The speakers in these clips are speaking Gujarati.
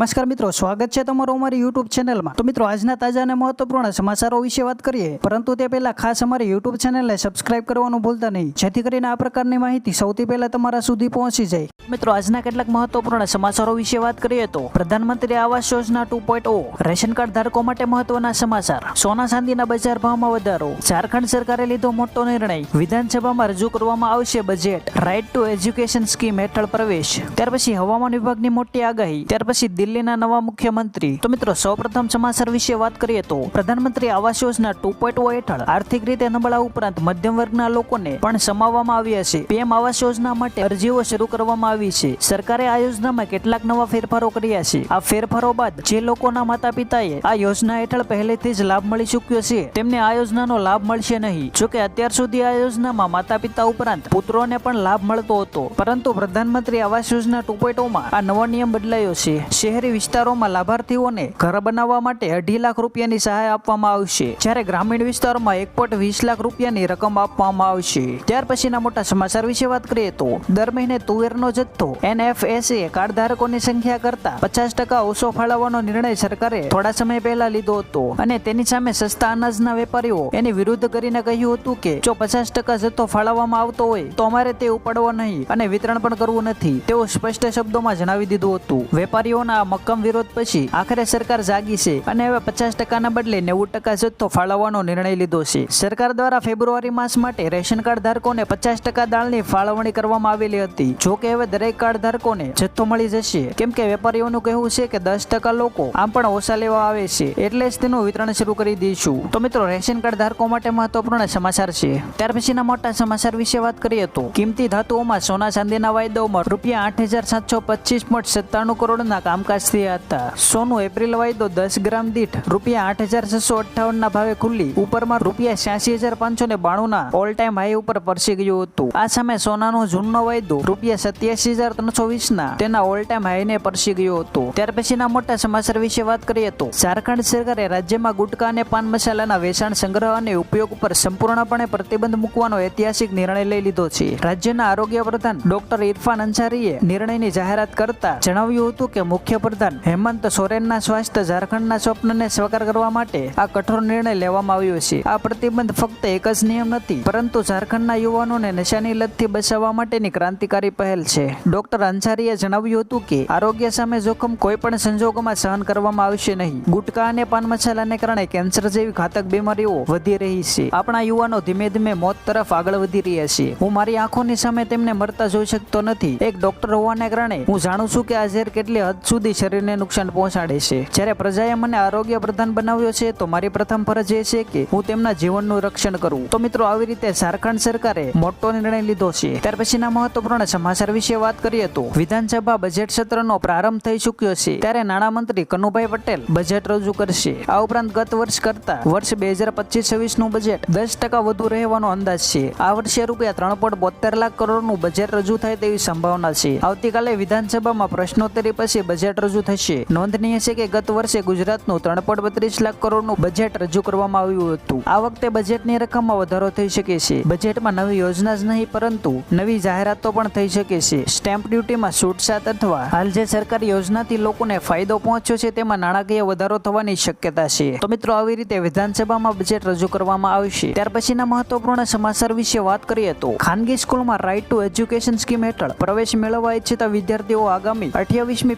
નમસ્કાર મિત્રો, સ્વાગત છે તમારું અમારી યુટ્યુબ ચેનલમાં તો મિત્રો, આજના તાજા અને મહત્વપૂર્ણ સમાચારો વિશે વાત કરીએ, પરંતુ તે પહેલા ખાસ અમારી યુટ્યુબ ચેનલને સબસ્ક્રાઇબ કરવાનું ભૂલતા નહીં, જેથી કરીને આ પ્રકારની માહિતી સૌથી પહેલા તમારા સુધી પહોંચી જાય. મિત્રો, આજના કેટલાક મહત્વપૂર્ણ સમાચારો વિશે વાત કરીએ તો, પ્રધાનમંત્રી આવાસ યોજના ટુ રેશન કાર્ડ ધારકો માટે મહત્વના સમાચાર. સોના ચાંદીના બજાર ભાવમાં વધારો. ઝારખંડ સરકારે લીધો મોટો નિર્ણય. વિધાનસભામાં રજૂ કરવામાં આવશે budget right to education scheme હેઠળ પ્રવેશ. ત્યાર પછી હવામાન વિભાગની મોટી આગાહી. ત્યાર પછી દિલ્હીના નવા મુખ્યમંત્રી. તો મિત્રો, સૌપ્રથમ સમાચાર વિશે વાત કરીએ તો પ્રધાનમંત્રી આવાસ યોજના ટુ હેઠળ આર્થિક રીતે નબળા ઉપરાંત મધ્યમ વર્ગના લોકોને પણ સમાવવામાં આવ્યા છે. પીએમ આવાસ યોજના માટે અરજીઓ શરૂ કરવામાં આવી છે. સરકારે આ યોજનામાં કેટલાક નવા ફેરફારો કર્યા છે. આ ફેરફારો બાદ જે લોકોના માતા પિતાએ આ યોજના હેઠળ પહેલેથી જ લાભ મળી ચૂક્યો છે, તેમને આ યોજનાનો લાભ મળશે નહીં. જોકે અત્યાર સુધી આ યોજનામાં માતા પિતા ઉપરાંત પુત્રોને પણ લાભ મળતો હતો. પરંતુ પ્રધાનમંત્રી આવાસ યોજના ટુ માં આ નવો નિયમ બદલાયો છે. શહેરી વિસ્તારોમાં લાભાર્થીઓને ઘર બનાવવા માટે અઢી લાખ રૂપિયાની સહાય આપવામાં આવશે. જ્યારે ગ્રામીણ વિસ્તારોમાં એક પોઈન્ટ વીસ લાખ રૂપિયાની રકમ આપવામાં આવશે. ત્યાર પછીના મોટા સમાચાર વિશે વાત કરીએ તો, દર મહિને તુવેરનો જથ્થો, એનએફએસએ કાર્ડ ધારકોની સંખ્યા કરતા પચાસ ટકા ઓછો ફાળવવાનો નિર્ણય સરકારે થોડા સમય પહેલા લીધો હતો. અને તેની સામે સસ્તા અનાજના વેપારીઓ એની વિરુદ્ધ કરીને કહ્યું હતું કે, જો પચાસ ટકા જથ્થો ફાળવવામાં આવતો હોય, તો અમારે તે ઉપાડવો નહીં અને વિતરણ પણ કરવું નથી. તેઓ સ્પષ્ટ શબ્દોમાં જણાવી દીધું હતું. વેપારીઓના આ મક્કમ વિરોધ પછી આખરે સરકાર જાગી છે અને હવે પચાસ ટકાના બદલે નેવું ટકા જથ્થો ફાળવવાનો નિર્ણય લીધો છે. સરકાર દ્વારા ફેબ્રુઆરી માસ માટે રેશન કાર્ડ ધારકોને પચાસ ટકા દાળની ફાળવણી કરવામાં આવેલી હતી. જો કે હવે દરેક કાર્ડ ધારકોને જથ્થો મળી જશે. કેમ કે વેપારીઓનું કહેવું છે કે દસ ટકા લોકો આમ પણ ઓછા લેવા આવે છે. એટલે જ તેનું વિતરણ શરૂ કરી દઈશું. તો મિત્રો, રેશન કાર્ડ ધારકો માટે મહત્વપૂર્ણ સમાચાર છે. ત્યાર પછીના મોટા સમાચાર વિશે વાત કરીએ તો કિંમતી ધાતુઓમાં સોના ચાંદીના વાયદાઓમાં રૂપિયા આઠ હજાર સાતસો પચીસ પોઈન્ટ સત્તાણું કરોડના કામકાજ થયા હતા સોનું એપ્રિલ વાયદો દસ ગ્રામ દીઠ રૂપિયા આઠ હજાર છસો અઠ્ઠાવનના ભાવે ખુલ્લી. ઉપરમાં રૂપિયા છ્યાસી હજાર પાંચસો ને બાણુંના ઓલ ટાઈમ હાઈ ઉપર પરસી ગયું હતું. આ સામે સોનાનો જૂનનો વાયદો રૂપિયા સત્યાસી હજાર ત્રણસો વીસના તેના ઓલ ટાઈમ હાઈને પરસી ગયો હતો. ત્યાર પછીના મોટા સમાચાર વિશે વાત કરીએ તો ઝારખંડ સરકારે રાજ્યમાં ગુટકા અને પાન મસાલાના વેચાણ સંગ્રહ અને ઉપયોગ ઉપર સંપૂર્ણપણે પ્રતિબંધ મૂકવાનો ઐતિહાસિક નિર્ણય લઈ લીધો છે. રાજ્યના આરોગ્ય પ્રધાન ડોક્ટર ઇરફાન અંસારીએ નિર્ણયની જાહેરાત કરતા જણાવ્યું હતું કે મુખ્ય પ્રધાન હેમંત સોરેનના સ્વાસ્થ્ય ઝારખંડના સ્વપ્નને સ્વીકાર કરવા માટે આ કઠોર નિર્ણય લેવામાં આવ્યો છે. આ પ્રતિબંધ ફક્ત એક જ નિયમ નથી, પરંતુ ઝારખંડના યુવાનોને નશાની લતથી બચાવવા માટેની ક્રાંતિકારી પહેલ છે. ડોક્ટર અંસારીએ જણાવ્યું હતું કે, આરોગ્ય સામે જોખમ કોઈ પણ સંજોગોમાં સહન કરવામાં આવશે નહીં. ગુટકા અને પાન મસાલાને કારણે કેન્સર જેવી ઘાતક બીમારીઓ વધી રહી છે. આપણા યુવાનો ધીમે ધીમે મોત તરફ આગળ વધી રહ્યા છે. હું મારી આંખોની સામે તેમને મરતા જોઈ શકતો નથી. એક ડોક્ટર હોવાને કારણે હું જાણું છું કે આ ઝેર કેટલી હદ સુધી શરીરને નુકસાન પહોંચાડે છે. જ્યારે પ્રજાએ મને આરોગ્ય પ્રધાન બનાવ્યો છે, તો મારી પ્રથમ ફરજ એ છે કે હું તેમના જીવનનું રક્ષણ કરું. તો મિત્રો, આવી રીતે ઝારખંડ સરકારે મોટો નિર્ણય લીધો છે. ત્યાર પછીના મહત્વપૂર્ણ સમાચાર વિશે વાત કરીએ તો, વિધાનસભા બજેટ સત્રનો પ્રારંભ થઈ ચૂક્યો છે. ત્યારે નાણામંત્રી કનુભાઈ પટેલ બજેટ રજૂ કરશે. આ ઉપરાંત ગત વર્ષ કરતા વર્ષ બે હજાર પચીસ છવ્વીસનું બજેટ દસ ટકા વધુ રહેવાનો અંદાજ છે. આ વર્ષે રૂપિયા ત્રણ પોઈન્ટ બોતેર લાખ કરોડનું બજેટ રજૂ થાય તેવી સંભાવના છે. આવતીકાલે વિધાનસભામાં પ્રશ્નોત્તરી પછી બજેટ રજૂ થશે. નોંધનીય છે કે ગત વર્ષે ગુજરાતનું ત્રણ પોઈન્ટ બત્રીસ લાખ કરોડનું બજેટ રજૂ કરવામાં આવ્યું હતું. આ વખતે બજેટની રકમમાં વધારો થઈ શકે છે. બજેટમાં નવી યોજના જ નહીં, પરંતુ નવી જાહેરાતો પણ થઈ શકે છે. સ્ટેમ્પ ડ્યુટીમાં છૂટછાટ અથવા હાલ જે સરકારી યોજનાથી લોકોને ફાયદો પહોંચ્યો છે, તેમાં નાણાકીય વધારો થવાની શક્યતા છે. તો મિત્રો, આવી રીતે વિધાનસભામાં બજેટ રજૂ કરવામાં આવશે. ત્યાર પછીના મહત્વપૂર્ણ સમાચાર વિશે વાત કરીએ તો, ખાનગી સ્કૂલમાં રાઇટ ટુ એજ્યુકેશન સ્કીમ હેઠળ પ્રવેશ મેળવવા ઈચ્છતા વિદ્યાર્થીઓ આગામી અઠ્યાવીસમી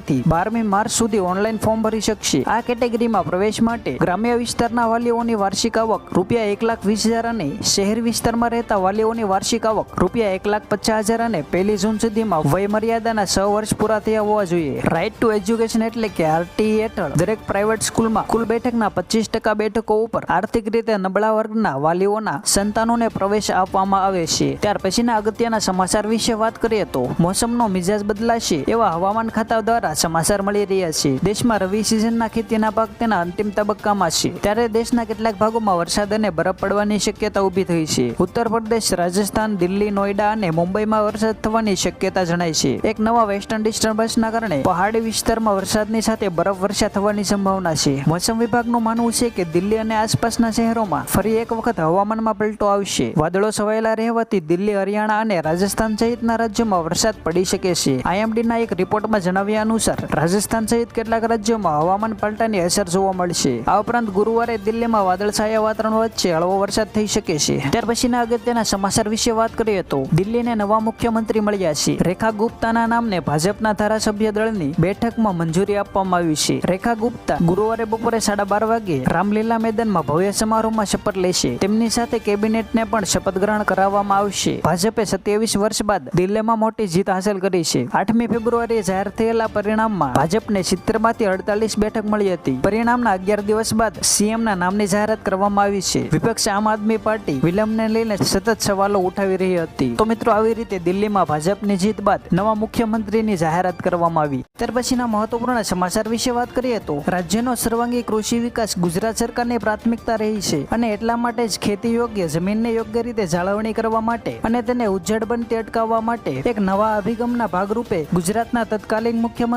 ફેબ્રુઆરીથી બારમી માર્ચ સુધી ઓનલાઈન ફોર્મ ભરી શકશે. આ કેટેગરીમાં પ્રવેશ માટે ગ્રામ્ય વિસ્તારના વાલીઓની વાર્ષિક આવક રૂપિયા એક લાખ વીસ હજાર અને શહેર વિસ્તારમાં રહેતા વાલીઓની વાર્ષિક આવક રૂપિયા એક લાખ પચાસ હજાર અને પહેલી જૂન સુધીમાં વય મર્યાદાના છ વર્ષ પૂરા થયા હોવા જોઈએ. રાઇટ ટુ એજ્યુકેશન એટલે કે આરટીઈ હેઠળ દરેક પ્રાઇવેટ સ્કૂલમાં કુલ બેઠકના પચીસ ટકા બેઠકો ઉપર આર્થિક રીતે નબળા વર્ગના વાલીઓના સંતાનોને પ્રવેશ આપવામાં આવે છે. ત્યાર પછીના અગત્યના સમાચાર વિશે વાત કરીએ તો મોસમનો મિજાજ બદલાશે એવા હવામાન ખાતા દ્વારા સમાચાર મળી રહ્યા છે. દેશમાં રવિ સિઝનના ખેતીના પાક તેના અંતિમ તબક્કામાં છે. ત્યારે દેશના કેટલાક ભાગોમાં વરસાદ અને બરફ પડવાની શક્યતા ઊભી થઈ છે. ઉત્તર પ્રદેશ, રાજસ્થાન, દિલ્હી નોઈડા અને મુંબઈમાં વરસાદ થવાની શક્યતા જણાય છે. એક નવા વેસ્ટર્ન ડિસ્ટર્બન્સના કારણે પહાડી વિસ્તારમાં વરસાદની સાથે બરફ વર્ષા થવાની સંભાવના છે. મોસમ વિભાગનું માનવું છે કે દિલ્હી અને આસપાસના શહેરોમાં ફરી એક વખત હવામાનમાં પલટો આવશે. વાદળો છવાયેલા રહેવાથી દિલ્હી, હરિયાણા અને રાજસ્થાન સહિતના રાજ્યોમાં વરસાદ પડી શકે છે. આઈએમડીના એક રિપોર્ટમાં જણાવ્યા અનુસાર રાજસ્થાન સહિત કેટલાક રાજ્યોમાં હવામાન પલટાની અસર જોવા મળશે. આ ઉપરાંત ગુરુવારે દિલ્હીમાં વાદળછાયા વાતાવરણ વચ્ચે હળવો વરસાદ થઈ શકે છે. ત્યાર પછીના અગત્યના સમાચાર વિશે વાત કરીએ તો દિલ્હીને નવા મુખ્યમંત્રી મળ્યા છે. રેખા ગુપ્તાના નામને ભાજપના ધારાસભ્ય દળની બેઠકમાં મંજૂરી આપવામાં આવી છે. રેખા ગુપ્તા ગુરુવારે બપોરે સાડા બાર વાગે રામલીલા મેદાનમાં ભવ્ય સમારોહમાં શપથ લેશે. તેમની સાથે કેબિનેટને પણ શપથ ગ્રહણ કરાવવામાં આવશે. ભાજપે સત્યાવીસ વર્ષ બાદ દિલ્હીમાં મોટી જીત હાંસલ કરી છે. આઠમી ફેબ્રુઆરીએ જાહેર થયેલા પરિણામમાં ભાજપને સિત્તેરમાંથી અડતાલીસ બેઠક મળી હતી. પરિણામના અગિયાર દિવસ બાદ સીએમના નામની જાહેરાત કરવામાં આવી છે. વિપક્ષ આમ આદમી પાર્ટી વિલંબને લઈને સતત સવાલો ઉઠાવી રહી હતી. તો મિત્રો, આવી રીતે દિલ્હીમાં ભાજપની જીત બાદ નવા મુખ્યમંત્રીની જાહેરાત કરવામાં આવી. ત્યાર પછીના મહત્વપૂર્ણ સમાચાર વિશે વાત કરીએ તો રાજ્યનો સર્વાંગી કૃષિ વિકાસ ગુજરાત સરકારની પ્રાથમિકતા રહી છે અને એટલા માટે જ ખેતી યોગ્ય, જમીનને યોગ્ય રીતે જાળવણી કરવા માટે અને તેને ઉજ્જડ બનતી અટકાવવા માટે એક નવા અભિગમના ભાગરૂપે ગુજરાતના તત્કાલીન મુખ્યમંત્રી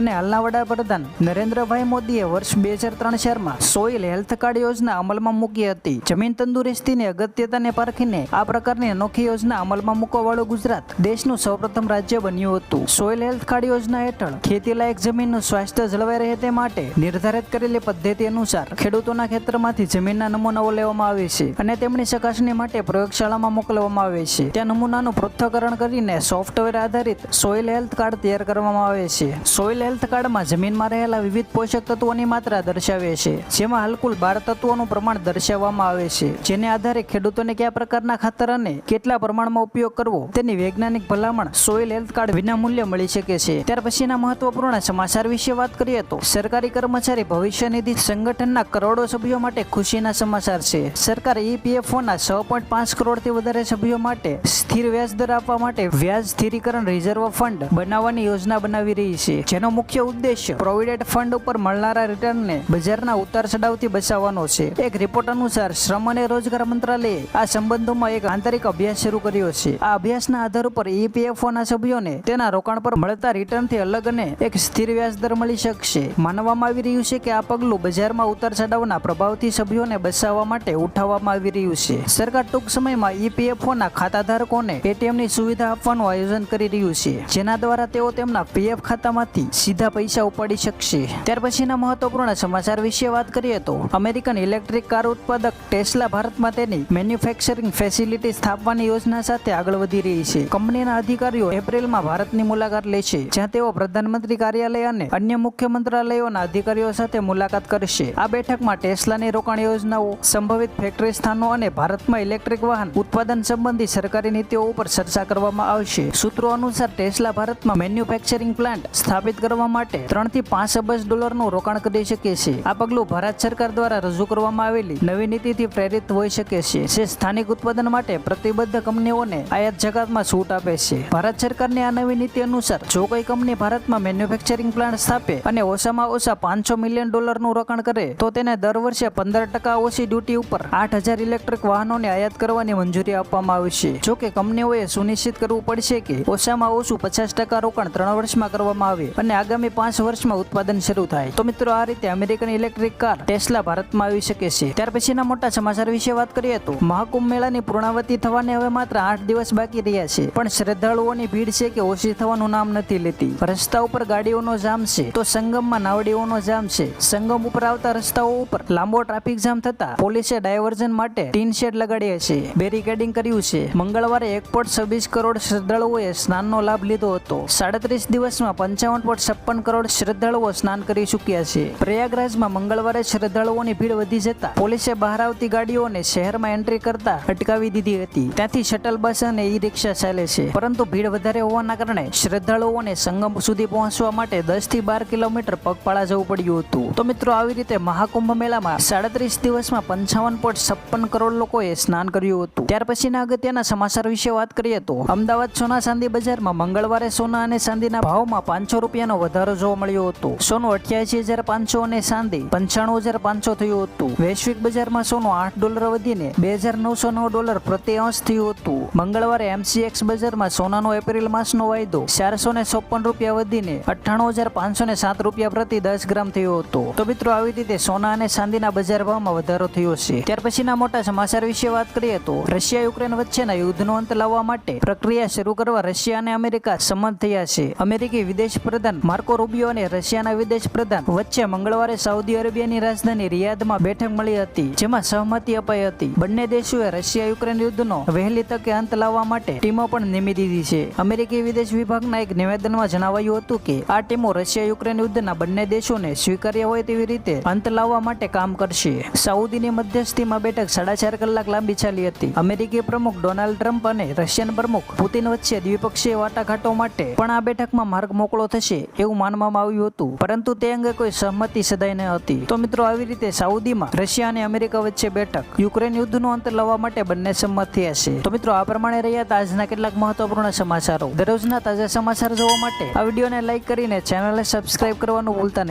અને હાલના વડાપ્રધાન નરેન્દ્રભાઈ મોદીએ વર્ષ બે હજાર ત્રણ ચારમાં સોઇલ હેલ્થ કાર્ડ યોજના અમલમાં મૂકી હતી. જમીન તંદુરસ્તીની અગત્યતાને પારખીને આ પ્રકારની અનોખી યોજના અમલમાં મૂકવાવાળું ગુજરાત દેશનું સૌપ્રથમ રાજ્ય બન્યું હતું. સોઇલ હેલ્થ કાર્ડ યોજના હેઠળ ખેતીલાયક જમીનનું સ્વાસ્થ્ય જળવાઈ રહે તે માટે નિર્ધારિત કરેલી પદ્ધતિ અનુસાર ખેડૂતોના ખેતરમાંથી જમીનના નમૂનાઓ લેવામાં આવે છે અને તેમની ચકાસણી માટે પ્રયોગશાળામાં મોકલવામાં આવે છે. ત્યાં નમૂનાનું પૃથ્થકરણ કરીને સોફ્ટવેર આધારિત સોઇલ હેલ્થ કાર્ડ તૈયાર કરવામાં આવે છે. સોઇલ હેલ્થ કાર્ડમાં જમીનમાં રહેલા વિવિધ પોષક તત્વોની માત્રા દર્શાવે છે, જેમાં હલકુલ બાર તત્વોનું પ્રમાણ દર્શાવવામાં આવે છે. જેને આધારે ખેડૂતોને કયા પ્રકારના ખાતર અને કેટલા પ્રમાણમાં ઉપયોગ કરવો, તેની વૈજ્ઞાનિક ભલામણ સોઇલ હેલ્થ કાર્ડ વિના મૂલ્ય મળી શકે છે. ત્યાર પછીના મહત્વપૂર્ણ સમાચાર વિશે વાત કરીએ તો, સરકારી કર્મચારી ભવિષ્ય નિધિ સંગઠનના કરોડો સભ્યો માટે ખુશીના સમાચાર છે. સરકાર ઈપીએફઓના છ પોઈન્ટ પાંચ કરોડથી વધારે સભ્યો માટે સ્થિર વ્યાજ દર આપવા માટે વ્યાજ સ્થિરીકરણ રિઝર્વ ફંડ બનાવવાની યોજના બનાવી રહી છે. જેનો મુખ્ય ઉદ્દેશ્ય પ્રોવિડેન્ટ ફંડ ઉપર મળનારા રિટર્નને બજારના ઉતાર ચઢાવથી બચાવવાનો છે. એક રિપોર્ટ અનુસાર, શ્રમ અને રોજગાર મંત્રાલયે આ સંબંધોમાં એક આંતરિક અભ્યાસ શરૂ કર્યો છે. આ અભ્યાસના આધાર ઉપર ઈપીએફઓના સભ્યોને તેના રોકાણ પર મળતા રિટર્નથી અલગ અને એક સ્થિર વ્યાજદર મળી શકશે. માનવામાં આવી રહ્યું છે કે આ પગલું બજારમાં ઉતાર ચઢાવના પ્રભાવથી સભ્યોને બચાવવા માટે ઉઠાવવામાં આવી રહ્યું છે. સરકાર ટૂંક સમયમાં ઈપીએફઓના ખાતાધારકોને એટીએમની સુવિધા આપવાનું આયોજન કરી રહ્યું છે. જેના દ્વારા તેઓ તેમના પીએફ ખાતામાંથી સીધા પૈસા ઉપાડી શકશે. ત્યાર પછીના મહત્વપૂર્ણ સમાચાર વિશે વાત કરીએ તો અમેરિકન ઇલેક્ટ્રિક કાર ઉત્પાદક ટેસ્લા ભારતમાં તેની મેન્યુફેક્ચરિંગ ફેસિલિટી સ્થાપવાની યોજના સાથે આગળ વધી રહી છે. કંપનીના અધિકારીઓ એપ્રિલમાં ભારતની મુલાકાત લેશે, જ્યાં તેઓ પ્રધાનમંત્રી કાર્યાલય અને અન્ય મુખ્ય મંત્રાલયોના અધિકારીઓ સાથે મુલાકાત કરશે. આ બેઠકમાં ટેસ્લાની રોકાણ યોજનાઓ, સંભવિત ફેક્ટરી સ્થાનો અને ભારતમાં ઇલેક્ટ્રિક વાહન ઉત્પાદન સંબંધી સરકારી નીતિઓ ઉપર ચર્ચા કરવામાં આવશે. સૂત્રો અનુસાર ટેસ્લા ભારતમાં મેન્યુફેક્ચરિંગ પ્લાન્ટ સ્થાપિત કરવા માટે ત્રણથી પાંચ અબજ ડોલરનું રોકાણ કરી શકે છે. આ પગલું ભારત સરકાર દ્વારા રજૂ કરવામાં આવેલી નવી નીતિથી પ્રેરિત હોઈ શકે છે, જે સ્થાનિક ઉત્પાદન માટે પ્રતિબદ્ધ કંપનીઓને આયાત જગતમાં છૂટ આપે છે. ભારત સરકારની આ નવી નીતિ અનુસાર, જો કોઈ કંપની ભારતમાં મેન્યુફેક્ચરિંગ પ્લાન્ટ સ્થાપે અને ઓછામાં ઓછા પાંચસો મિલિયન ડોલરનું રોકાણ કરે, તો તેને દર વર્ષે પંદર ટકા ઓછી ડ્યુટી ઉપર આઠ હજાર ઇલેક્ટ્રિક વાહનોને આયાત કરવાની મંજૂરી આપવામાં આવશે જો કે કંપનીઓએ સુનિશ્ચિત કરવું પડશે કે ઓછામાં ઓછું પચાસ ટકા રોકાણ ત્રણ વર્ષમાં કરવામાં આવે. અને આગામી પાંચ વર્ષમાં ઉત્પાદન શરૂ થાય. તો મિત્રો, આ રીતે અમેરિકન ઇલેક્ટ્રિક કાર ટેસ્લા ભારતમાં આવી શકે છે. ત્યાર પછીના મોટા સમાચાર વિશે વાત કરીએ તો, મહાકુંભ મેળાની પૂર્ણાવતી થવાને હવે માત્ર આઠ દિવસ બાકી રહ્યા છે. પણ શ્રદ્ધાળુઓની ભીડ છે કે ઓછી થવાનું નામ નથી લેતી. રસ્તા ઉપર ગાડીઓનો જામ છે, તો સંગમમાં નાવડીઓનો જામ છે. સંગમ ઉપર આવતા રસ્તાઓ ઉપર લાંબો ટ્રાફિક જામ થતા પોલીસે ડાયવર્ઝન માટે ટીન શેડ લગાડ્યા છે. બેરિકેડિંગ કર્યું છે. મંગળવારે એક પોઈન્ટ છવ્વીસ કરોડ શ્રદ્ધાળુઓએ સ્નાનનો લાભ લીધો હતો. સાડત્રીસ દિવસમાં પંચાવન પોઈન્ટ છપ્પન કરોડ શ્રદ્ધાળુઓ સ્નાન કરી ચૂક્યા છે. પ્રયાગરાજમાં મંગળવારે શ્રદ્ધાળુઓની ભીડ વધી જતા પોલીસે બહાર આવતી ગાડીઓને શહેરમાં એન્ટ્રી કરતા અટકાવી દીધી હતી. ત્યાંથી શટલ બસ અને ઈ રિક્ષા ચાલે છે. પરંતુ ભીડ વધારે હોવાના કારણે શ્રદ્ધાળુઓને સંગમ સુધી પહોંચવા માટે દસથી બાર કિલોમીટર પગપાળા જવું પડ્યું હતું. તો મિત્રો, આવી રીતે મહાકુંભ મેળામાં સાડત્રીસ દિવસમાં પંચાવન પોઈન્ટ છપ્પન કરોડ લોકોએ સ્નાન કર્યું હતું. ત્યાર પછીના અગત્યના સમાચાર વિશે વાત કરીએ તો, અમદાવાદ સોના ચાંદી બજારમાં મંગળવારે સોના અને ચાંદીના ભાવમાં પાંચસો રૂપિયાનો વધારો જોવા મળ્યો હતો. સોનું અઠ્યાસી હજાર પાંચસો અને ચાંદી પંચાણું હજાર પાંચસો થયું હતું. વૈશ્વિક બજારમાં સોનું આઠ ડોલર વધીને બે હજાર નવસો નવ ડોલર પ્રતિ અંશ થયું હતું. મંગળવારે એમસીએક્સ બજારમાં સોનાનો એપ્રિલ માસનો વાયદો ચારસો ને ચોપન રૂપિયા વધીને અઠ્ઠાણું હજાર પાંચસો ને સાત રૂપિયા પ્રતિ દસ ગ્રામ થયો હતો. તો મિત્રો, આવી રીતે સોના અને ચાંદીના બજાર ભાવમાં વધારો થયો છે. ત્યાર પછીના મોટા સમાચાર વિશે વાત કરીએ તો રશિયા યુક્રેન વચ્ચેના યુદ્ધનો અંત લાવવા માટે પ્રક્રિયા શરૂ કરવા રશિયા અને અમેરિકા સંમત થયા છે. અમેરિકી વિદેશ પ્રધાન માર્કો રૂબિયો અને રશિયાના વિદેશ પ્રધાન. વચ્ચે મંગળવારે સાઉદી અરેબિયાની રાજધાની રિયાદમાં બેઠક મળી હતી, જેમાં સહમતિ અપાઈ હતી. બંને દેશોએ રશિયા યુક્રેન યુદ્ધનો વહેલી તકે અંત લાવવા માટે ટીમો પણ નિમી દીધી છે. અમેરિકી વિદેશ વિભાગના એક નિવેદનમાં જણાવાયું હતું કે, આ ટીમો રશિયા યુક્રેન યુદ્ધના બંને દેશોને સ્વીકાર્ય હોય તેવી રીતે અંત લાવવા માટે કામ કરશે. સાઉદીની મધ્યસ્થીમાં બેઠક સાડા ચાર કલાક લાંબી ચાલી હતી. અમેરિકી પ્રમુખ ડોનાલ્ડ ટ્રમ્પ અને રશિયન પ્રમુખ પુતિન વચ્ચે દ્વિપક્ષીય વાટાઘાટો માટે પણ આ બેઠકમાં માર્ગ મોકળો થશે એવું માનવામાં આવ્યું હતું. પરંતુ તે અંગે કોઈ સહમતિ સદાય ન હતી. તો મિત્રો, આવી રીતે સાઉદીમાં રશિયા અને અમેરિકા વચ્ચે બેઠક યુક્રેન યુદ્ધનો અંત લાવવા માટે બંને સંમત થયા છે. તો મિત્રો, આ પ્રમાણે રહ્યા હતા આજના કેટલાક મહત્વપૂર્ણ સમાચારો. દરરોજના તાજા સમાચાર જોવા માટે આ વિડીયોને લાઇક કરીને ચેનલને સબસ્ક્રાઇબ કરવાનું ભૂલતા નહીં.